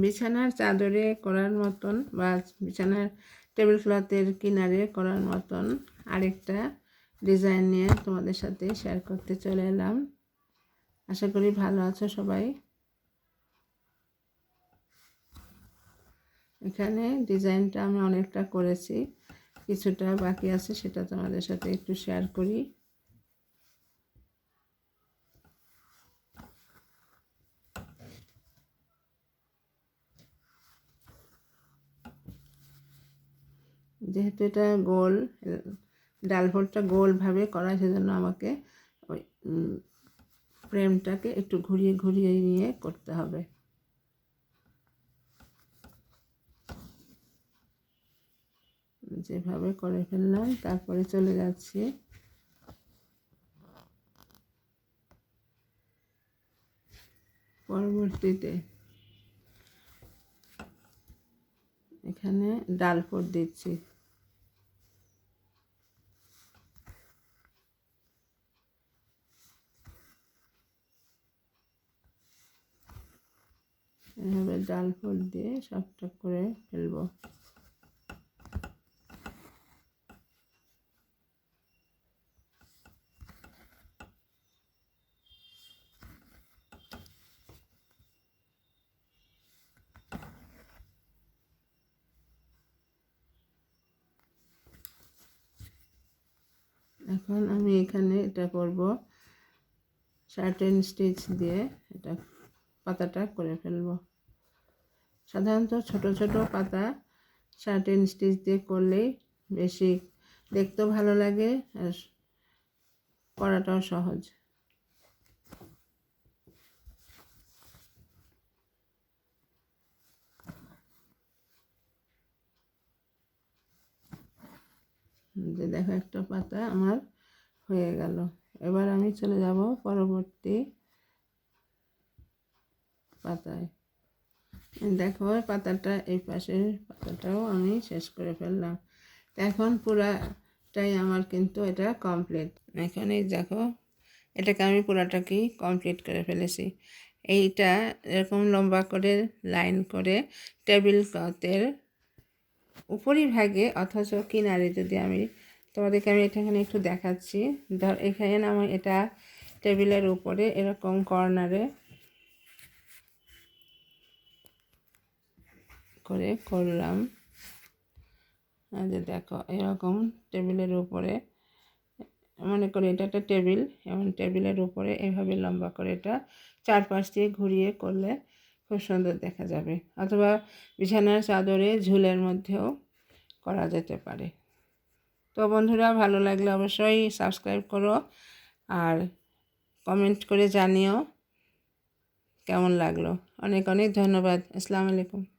বিছানার চাদরে করার মতন বা বিছানার টেবিল ক্লথের কিনারে করার মতন আরেকটা ডিজাইন নিয়ে তোমাদের সাথে শেয়ার করতে চলে এলাম। আশা করি ভালো আছো সবাই। এখানে ডিজাইনটা আমি অনেকটা করেছি। কিছুটা বাকি আছে সেটা তোমাদের সাথে একটু শেয়ার করি। যেহেতু এটা গোল, ডাল ভোটটা গোলভাবে করা, সেজন্য আমাকে ওই ফ্রেমটাকে একটু ঘুরিয়ে ঘুরিয়ে নিয়ে করতে হবে। যেভাবে করে ফেললাম, তারপরে চলে যাচ্ছি। পরবর্তীতে এখানে ডাল ফোট দিচ্ছি। এভাবে ডাল ফুল দিয়ে সবটা করে ফেলব। এখন আমি এখানে এটা করব শার্টেন স্টিচ দিয়ে এটা পাতাটা করে ফেলব। সাধারণত ছোট ছোট পাতা শার্টেন স্টিচ দিয়ে করলেই বেশি দেখতেও ভালো লাগে আর করাটাও সহজ। যে দেখো একটা পাতা আমার হয়ে গেল। এবার আমি চলে যাব পরবর্তী পাতায়। দেখো পাতাটা, এই পাশের পাতাটাও আমি শেষ করে ফেললাম। এখন পুরাটাই আমার কিন্তু এটা কমপ্লিট এখানে দেখো, এটাকে আমি পুরাটাকেই কমপ্লিট করে ফেলেছি। এইটা এরকম লম্বা করে লাইন করে টেবিল ক্লথের উপরিভাগে অথচ কিনারে যদি আমি তোমাদেরকে আমি এখানে একটু দেখাচ্ছি। ধর, এখানে আমি এটা টেবিলের উপরে এরকম কর্নারে করে করলাম। যে দেখো, এরকম টেবিলের উপরে, মনে করি এটা একটা টেবিল, এবং টেবিলের উপরে এভাবে লম্বা করে এটা চারপাশ দিয়ে ঘুরিয়ে করলে খুব সুন্দর দেখা যাবে, অথবা বিছানার চাদরে ঝুলের মধ্যেও করা যেতে পারে। তো বন্ধুরা, ভালো লাগলে অবশ্যই সাবস্ক্রাইব করো আর কমেন্ট করে জানিও কেমন লাগল। অনেক অনেক ধন্যবাদ। আসসালামু আলাইকুম।